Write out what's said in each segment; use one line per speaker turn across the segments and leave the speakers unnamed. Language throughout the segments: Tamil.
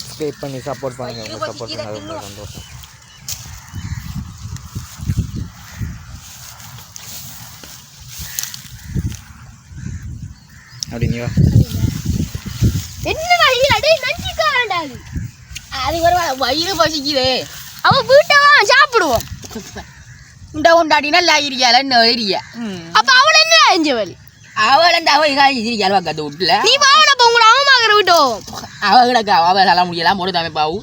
சப்ஸ்கிரைப் பண்ணி சப்போர்ட் பண்ணுங்க. உங்கள் சப்போர்ட் பண்ண ரொம்ப சந்தோஷம். அப்படிங்களா?
என்னடா இல்ல டேய் நஞ்சிக்காரன்டா அது
ஒரு வயிறு பசிக்குது.
அவ வீட்டை வா சாப்பிடுவோம்.
உண்ட இருக்கியால என்ன ஏரியா
அப்ப அவள என்ன அஞ்சு வழி
அவள் அந்த அவள் காய் இருக்கியால பக்கத்து வீட்டுல.
நீ வாவன அப்ப உங்களோட அவமாக்கிற விட்டோம்
அவளுக்கு அவள் எல்லாம் முடியலாம் ஒரு தாமே பாவு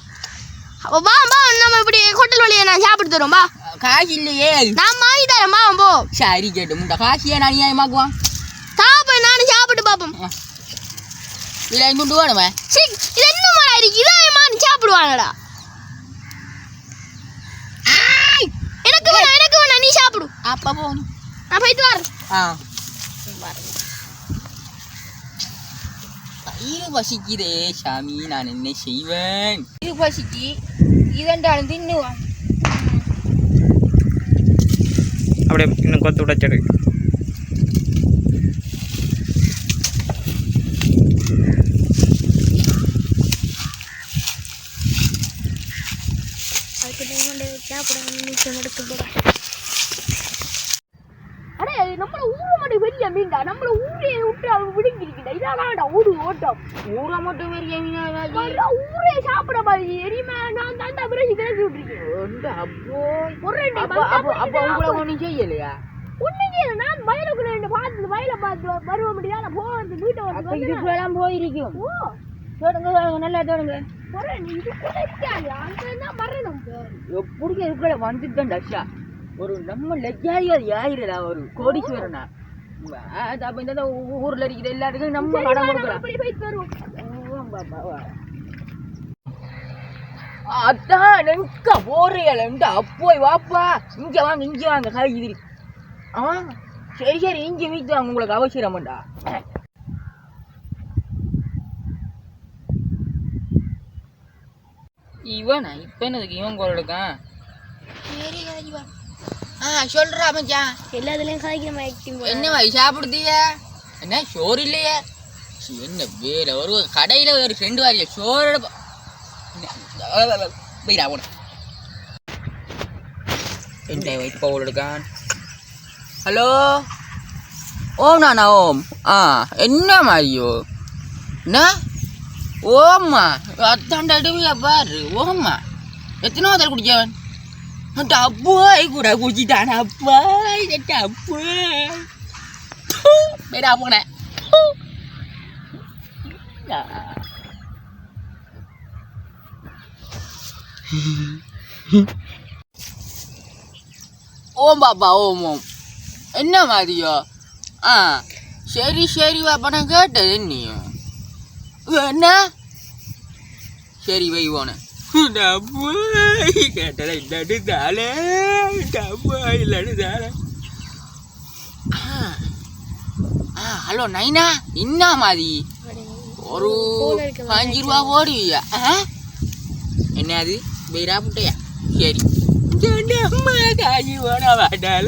அப்ப வா வா நம்ம இப்படி ஹோட்டல் வழியை நான் சாப்பிட்டு தரோம் வா.
காசு இல்லையே.
நான் வாங்கி தரேன் வா போ.
சரி கேட்டு முண்டை காசியே நான் நியாயமாக்குவான்
சாப்பிடு நானும் சாப்பிட்டு பாப்போம்.
இல்லை துண்டு வேணுமே?
சீ இது என்ன மாதிரி இருக்கு இதான் மாதிரி சாப்பிடுவாங்கடா. எனக்கு வேணாம் எனக்கு வேணாம் நீ சாப்பிடு.
அப்போ போகணும்
நான் போயிட்டு வரேன்.
ஆ. வயிறு பசிக்குதே சாமி நான் என்ன செய்வேன்? இது பசிக்கு இதென்றாலும் தின்னுவான்.
அப்படியே இன்னும் கொத்து விடச்சடு
அடே நம்மள ஊர மட்டும் பெரிய மீன்டா நம்மள ஊரே விட்டு அவன் விடுங்கிருக்கிட்ட இதான்டா ஊரு ஓட்டம்.
ஊரை மட்டும் பெரிய
வர்ற ஊரே சாப்பிட மாதிரி. எரியுமே நான் தாண்டா பிரசி கிளப்பி விட்டுருக்கேன்.
அப்போ?
ஒரு
அப்போ அப்போ உங்களை ஒன்றும் செய்யலையா?
ஒண்ணுமே நான் வயலுக்குள்ள ரெண்டு பார்த்து வயலை பார்த்து வருவ முடியாது வீட்டை வந்து.
போயிருக்கும்.
ஓ
தேடுங்க தேடுங்க நல்லா தேடுங்க.
போறேன் நீ இதுக்குள்ள இருக்காது. அங்க தான் வரணும் பாரு.
எப்படி இதுக்குள்ள வந்துட்டேன் டஷா ஒரு நம்ம லெஜாரியார் யாயிரடா ஒரு கோடீஸ்வரனா? அப்போ இந்த ஊ- ஊர்ல இருக்கிற எல்லாருக்கும் நம்ம கடன் அதான் எங்க போறீங்களா அப்போய் வாப்பா. இங்க வாங்க இங்க வாங்க காய்கறி. ஆ சரி சரி இங்க வீட்டு வாங்க உங்களுக்கு அவசரமாண்டா இவனா இப்ப என்னதுக்கு இவன் குரல் இருக்கான்
சரி
ஆ சொல்றா மச்சான்.
எல்லாத்துலயும் காய்க்கிற ஆக்டிங்
என்ன மாதிரி சாப்பிடுதீங்க? என்ன சோறு இல்லையே? என்ன வேற ஒரு கடையில ஒரு ஃப்ரெண்டு வாரிய சோறு போயிடா ஓட என்ன பவுல் எடுக்கான். ஹலோ? ஓம் நானா ஓம். ஆ என்ன மாதிரியோ என்ன? ஓம்மா அத்தாண்ட அடுவியா பாரு ஓம்மா. எத்தனை தடவை குடிச்சவன் டப்பாய் கூட குடிச்சிட்டான் அப்பாய் டப்பாய் பேரா போனேன் ஓம் பாப்பா ஓம் ஓம் என்ன மாதிரியோ ஆ சரி சரி பாப்பா நான் கேட்டது நீயும் என்ன சரி வை போனேன் டப்பாய் கேட்டதை இல்லாட்டு தாளே டப்பாய் இல்லாட்டு தாளே ஆ ஹலோ நைனா என்ன மாதிரி? ஒரு அஞ்சு ரூபா போடுவியா? என்ன அது? வெயிரா புட்டையா? சரி. அம்மா காஜி போட மாட்டாள